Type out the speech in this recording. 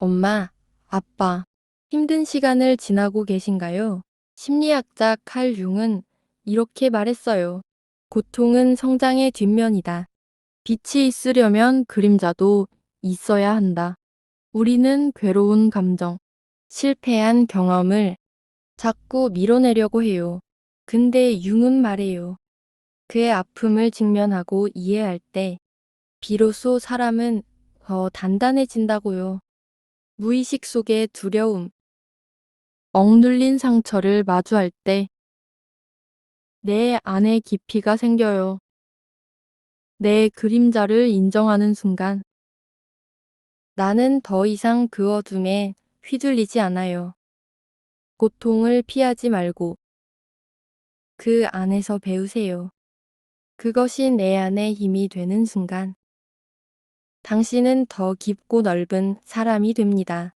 엄마, 아빠, 힘든 시간을 지나고 계신가요? 심리학자 칼 융은 이렇게 말했어요. 고통은 성장의 뒷면이다. 빛이 있으려면 그림자도 있어야 한다. 우리는 괴로운 감정, 실패한 경험을 자꾸 밀어내려고 해요. 근데 융은 말해요. 그의 아픔을 직면하고 이해할 때 비로소 사람은 더 단단해진다고요. 무의식 속의 두려움, 억눌린 상처를 마주할 때 내 안에 깊이가 생겨요. 내 그림자를 인정하는 순간 나는 더 이상 그 어둠에 휘둘리지 않아요. 고통을 피하지 말고 그 안에서 배우세요. 그것이 내 안의 힘이 되는 순간 당신은 더 깊고 넓은 사람이 됩니다.